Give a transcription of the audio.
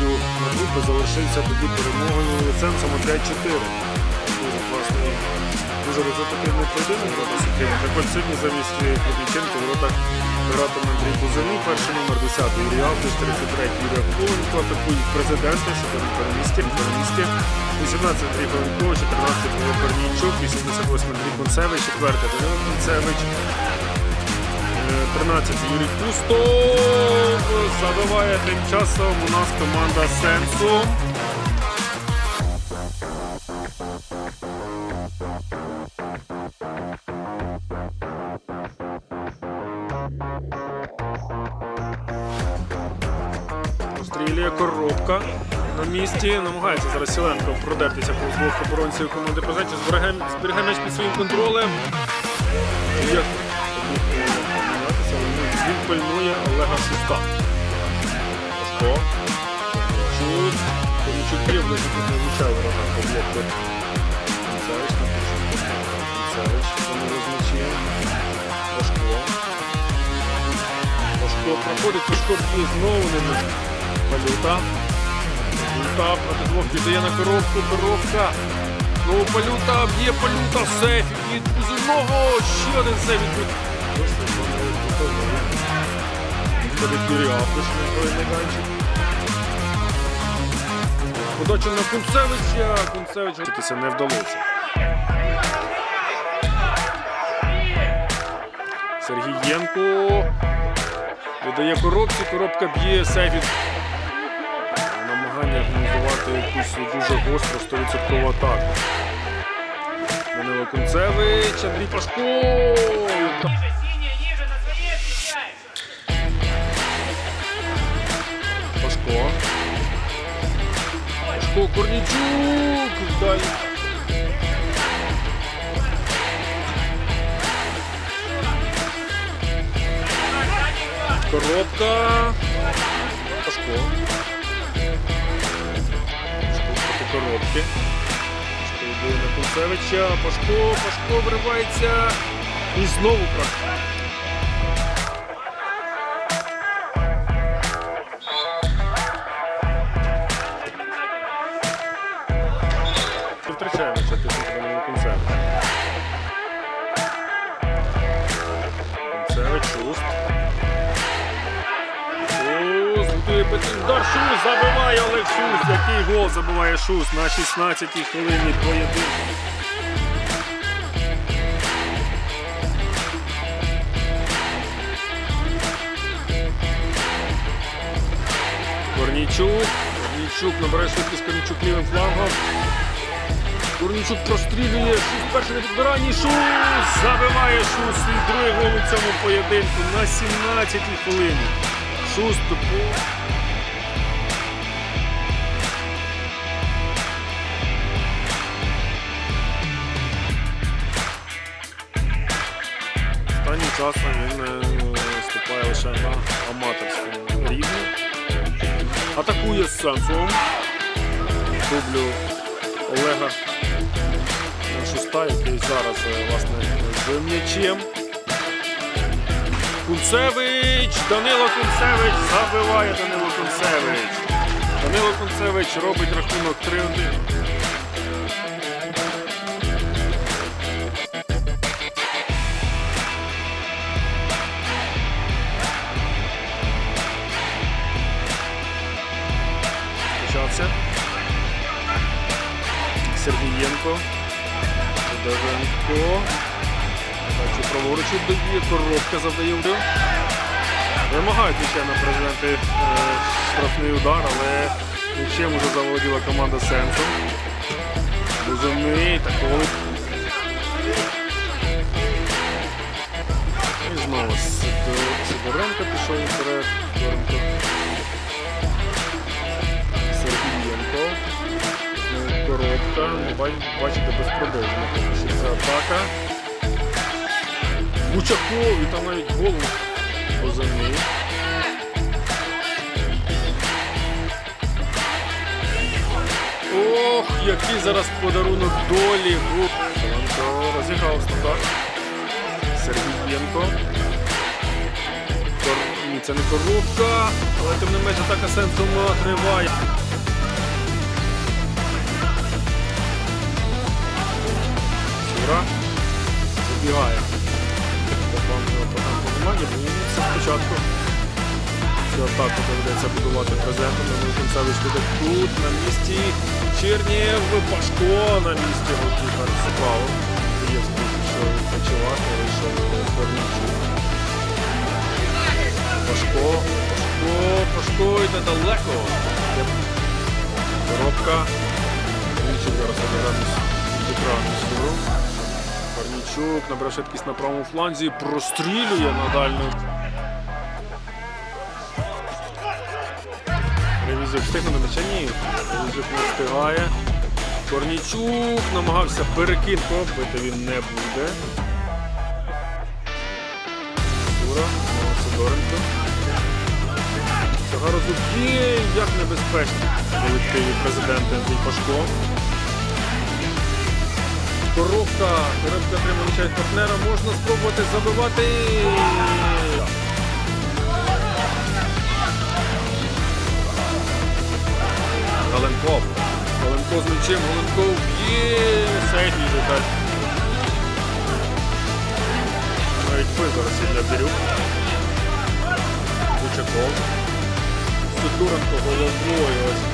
на групи залишився тоді перемогою ліцензом 5-4. Дуже класний, дуже результативний поєдинок проти Сукріма. Так от сьогодні замість Кропіченко в воротах гратиме Андрій Бузаний, перший номер 10 Юрій Авдиш, 33 Юрій Акуленко, атакують президенти, що там перемісті, перемісті. 18 Андрій Павленко, 14 Павло Корнійчук, 88 Андрій Концевич, 4 Данило Концевич, 13 Юрій Пусто забиває тим часом у нас команда Сенсу. Стрілює коробка на місці. Намагається зараз Сіленко продертися по двох оборонців команди Позаті. Зберігає, м'яч під своїм контролем. Він- пильнує Олега Шуста. Пашко. Чук. Конічук є, вже не влучає ворога по блоку. Концевич на Концевич. Вони розмічає. Пашко. Пашко проходить, Пашко знову не може. Палюта. Палюта проти двох віддає на коробку. Коробка. Знову палюта, б'є палюта, сейф від Кузиного. Ще один сейф від На той майданчик. Подача на Кунцевича. Кунцевича Вчитися не вдалося. Сергієнко віддає коробці, коробка б'є сейф. Намагання організувати якусь дуже гостру 100% атаку. Данило Кунцевич, Андрій Пашко. Пашко Корнічук. Далі. Коробка. Пашко. Пашко проти коробки. Пашко йде на Кунцевича. Пашко, Пашко вривається. І знову практика. Удар Шуст забиває Олег Шуст. Який гол забиває Шуст на 16-й хвилині поєдинку. Корнійчук. Корнійчук набирає швидкість Корнійчук лівим флангом. Корнійчук прострілює. Шус перший на підбиранні. Шус забиває Шус. Свій другий гол у цьому поєдинку на 17-й хвилині. Шус. Останнім часом він е, виступає лише на аматорському рівні. Атакує з сенсом. Дублю Олега Шуста, який зараз е, власне з м'ячем. Кунцевич! Данило Кунцевич забиває Данило Кунцевич. Данило Кунцевич робить рахунок 3-1. Почався. Сергієнко. Федоренко. Бачу, праворуч віддає, коробка завдає удар. Вимагають на президенти е, штрафний удар, але нічим уже заводила команда Сенсом. Бузовний, так коли. І знову Сидор- Сидоренко пішов вперед. Сергієнко. Коробка. Ну, Бачите, безпродовжена. Це атака. Бучаков, і там навіть голову позивний. Ох, який зараз подарунок долі. Селенко розіграв стандарт. Сергієнко. Корнічук. це не коробка, але тим не менш атака сенсом триває. Чура забігає. Спочатку. Цю атаку доведеться будувати презентом. Ми кінця вийшли до тут на місці. Чернєв, Пашко на місці голкіпер Супало. Є що відпочивати, вийшов Корнічук. Пашко, Пашко, Пашко йде далеко. Коробка. Корнічук зараз з екрану сюру. Корнічук набере швидкість на правому фланзі, прострілює на дальню. Ревізюк встигне на м'яча? Ні. Ревізюк не встигає. Корнічук намагався перекинку, бити він не буде. Тура, Сидоренко. Сагара Зубки, як небезпечно. Колективі президент Андрій Пашко. Коробка, коробка м'яча від партнера, можна спробувати забивати. Галенков. Галенко з м'ячем, Галенков є середній результат. Навіть ви зараз є для Бірюк. Кучаков. Сидоренко головою. Ось